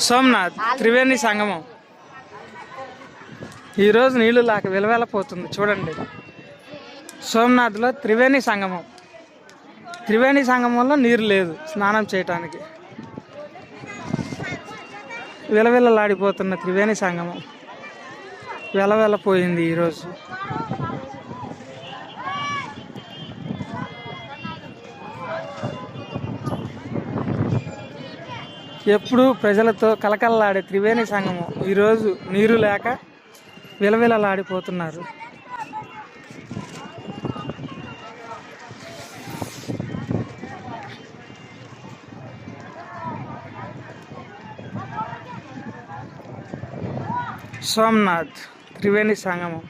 సోమనాథ్ త్రివేణి సంగమం. ఈరోజు నీళ్ళు లాక విలవెలపోతుంది. చూడండి. సోమనాథ్లో త్రివేణి సంగమం. త్రివేణి సంగమంలో నీరు లేదు స్నానం చేయటానికి. విలవిలలాడిపోతున్న త్రివేణి సంగమం. వెలవెలపోయింది ఈరోజు ఎప్పుడూ ప్రజలతో కలకలలాడే త్రివేణి సంఘము ఈరోజు నీరు లేక విలవిలలాడిపోతున్నారు. సోమనాథ్ త్రివేణి సంగమం